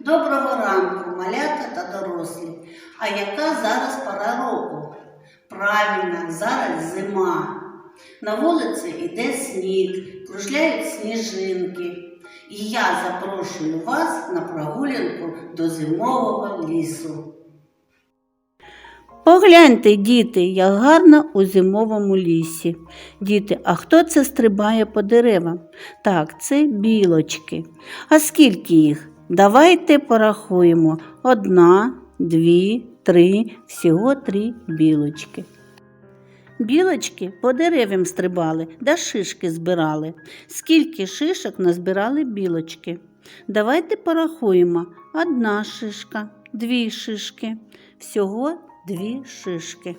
Доброго ранку, малята та дорослі. А яка зараз пора року? Правильно, зараз зима. На вулиці йде сніг, кружляють сніжинки. І я запрошую вас на прогулянку до зимового лісу. Погляньте, діти, як гарно у зимовому лісі. Діти, а хто це стрибає по деревам? Так, це білочки. А скільки їх? Давайте порахуємо. Одна, дві, три, всього три білочки. Білочки по деревам стрибали, да шишки збирали. Скільки шишок назбирали білочки? Давайте порахуємо. Одна шишка, дві шишки, всього дві шишки.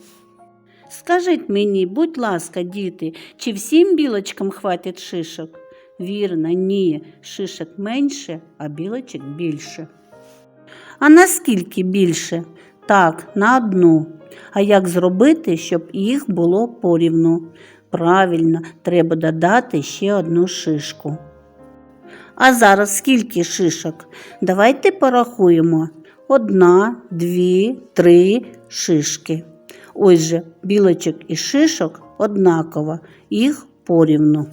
Скажіть мені, будь ласка, діти, чи всім білочкам хватить шишок? Вірно, ні, шишок менше, а білочок більше. А наскільки більше? Так, на одну. А як зробити, щоб їх було порівну? Правильно, треба додати ще одну шишку. А зараз скільки шишок? Давайте порахуємо. Одна, дві, три шишки. Ось же білочок і шишок однаково, їх порівну.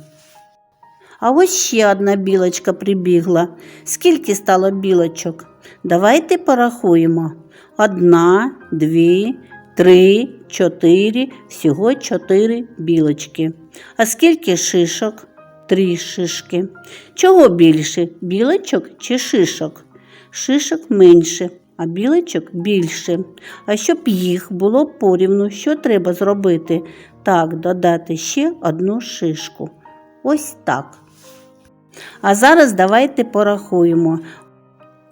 А ось ще одна білочка прибігла. Скільки стало білочок? Давайте порахуємо. Одна, дві, три, чотири, всього чотири білочки. А скільки шишок? Три шишки. Чого більше? Білочок чи шишок? Шишок менше, а білочок більше. А щоб їх було порівну, що треба зробити? Так, додати ще одну шишку. Ось так. А зараз давайте порахуємо.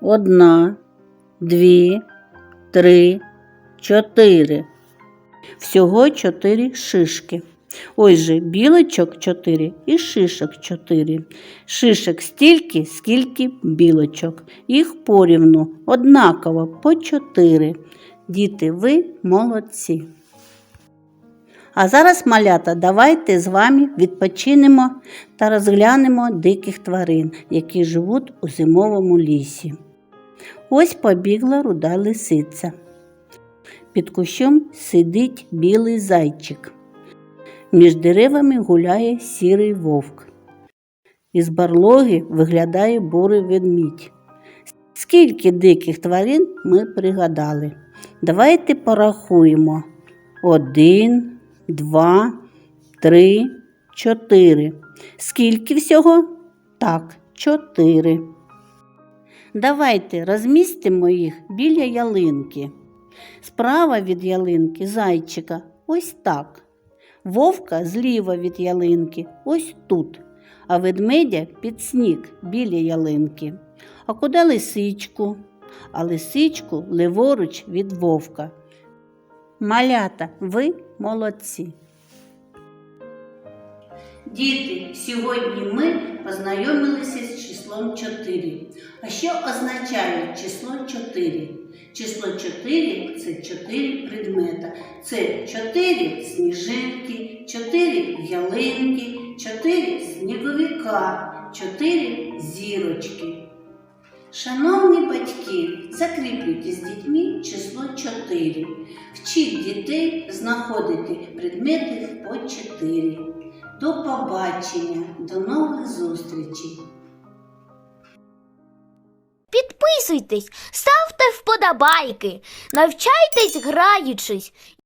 Одна, дві, три, чотири. Всього чотири шишки. Ось же білочок чотири і шишок чотири. Шишок стільки, скільки білочок. Їх порівну однаково по чотири. Діти, ви молодці. А зараз, малята, давайте з вами відпочинемо та розглянемо диких тварин, які живуть у зимовому лісі. Ось побігла руда лисиця. Під кущом сидить білий зайчик. Між деревами гуляє сірий вовк. Із барлоги виглядає бурий ведмідь. Скільки диких тварин ми пригадали. Давайте порахуємо. Один, два, три, чотири. Скільки всього? Так, чотири. Давайте розмістимо їх біля ялинки. Справа від ялинки зайчика ось так. Вовка зліва від ялинки ось тут, а ведмедя під сніг біля ялинки. А куди лисичку? А лисичку леворуч від вовка. Малята, ви молодці. Діти, сьогодні ми познайомилися з числом 4. А що означає число 4? Число 4 це 4 предмета. Це 4 сніжинки, 4 ялинки, 4 сніговика, 4 зірочки. Шановні батьки, закріплюйте з дітьми число 4. Вчіть дітей знаходити предмети по 4. До побачення, до нових зустрічей! Підписуйтесь, ставте вподобайки, навчайтесь граючись